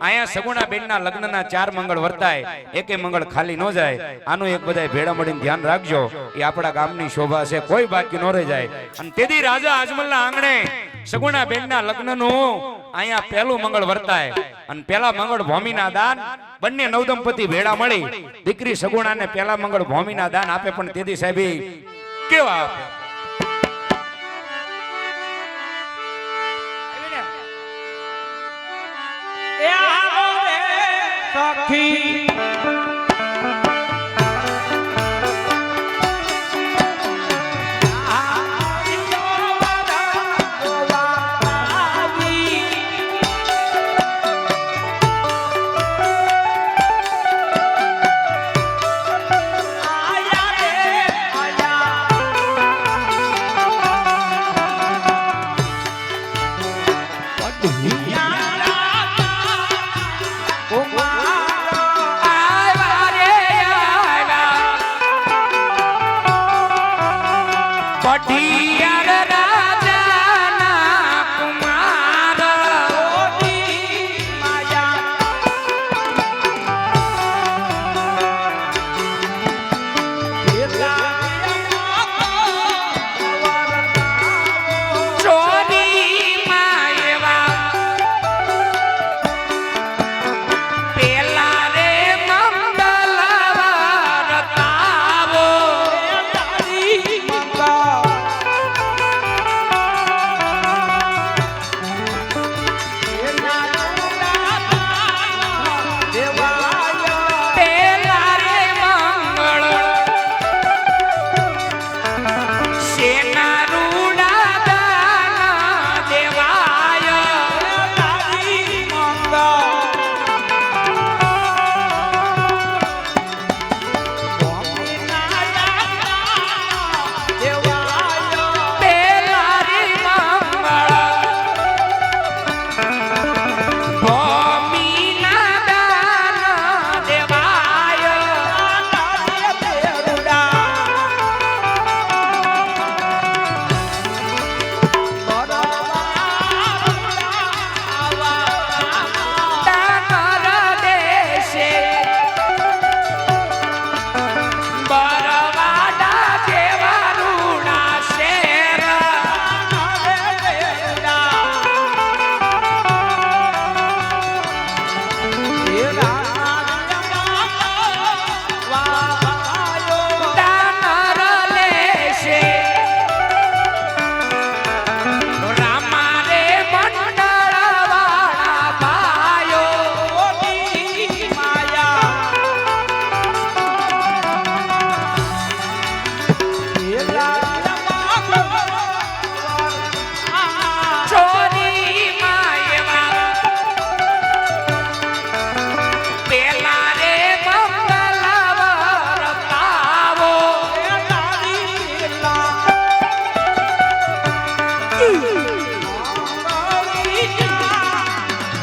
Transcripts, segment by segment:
અહીંયા સગુણા બેનના લગ્નના ચાર મંગળ વર્તાય. એકે મંગળ ખાલી ન જાય. આનું એક બધાય ભેળા મળીને ધ્યાન રાખજો. એ આપણા ગામની શોભા છે. કોઈ બાકી ન રહી જાય. અને તેથી રાજા અજમલના આંગણે સગુણા બેનના લગ્નનું અહીંયા પહેલું મંગળ વર્તાય. અને પેલા મંગળ ભૂમિના દાન બંને નવદંપતિ ભેળા મળી. દીકરી સગુણાને પેલા મંગળ ભૂમિના દાન આપે. પણ તેથી સાહેબ કેવા આપે? સખી.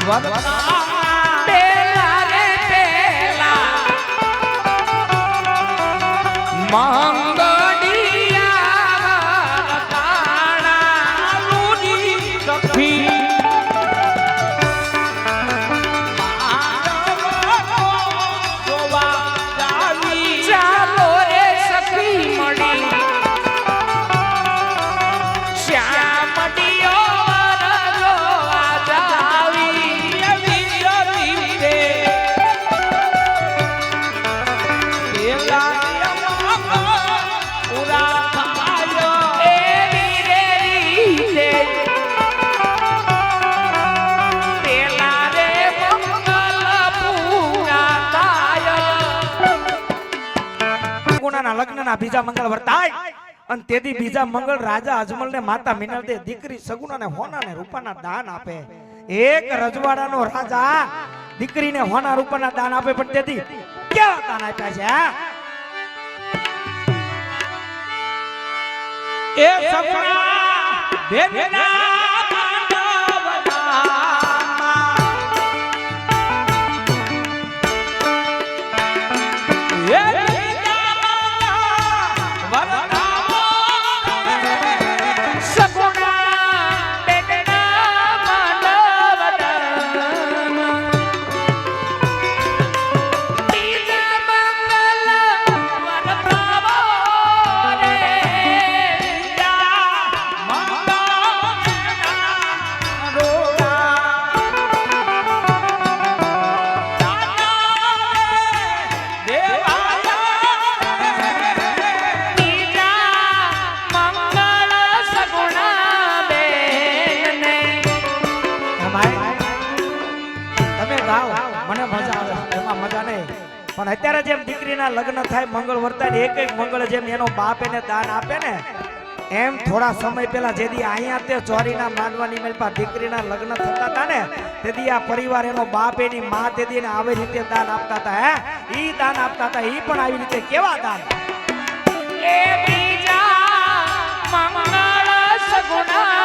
પેલા ગુનાના લગ્નના બીજા મંગળ વર્તાય. અને તેથી બીજા મંગળ રાજા અજમલ ને માતા મિનલ દે દીકરી સગુના ને હોના ને રૂપાના દાન આપે. એક રજવાડાનો રાજા દીકરીને હોના રૂપાના દાન આપે, પણ તેથી કેવા દાન આપ્યા છે એ સગુણા બેનના ગાવ મને મજા આવે એમાં મજા નહીં. પણ અત્યારે જેમ દીકરીના લગ્ન થાય, મંગળ વર્તા એક એક મંગળ જેમ એનો બાપ એને દાન આપે ને, એમ થોડા સમય પહેલા જેથી અહીંયા તે ચોરીના માંડવાની મેલપા દીકરીના લગ્ન થતા હતા ને તેથી આ પરિવાર એનો બાપ એની મા તેદી એને આવી રીતે દાન આપતા હતા, હે? ઈ દાન આપતા હતા, ઈ પણ આવી રીતે કેવા દાન? એ બીજા મંગળ સગુણા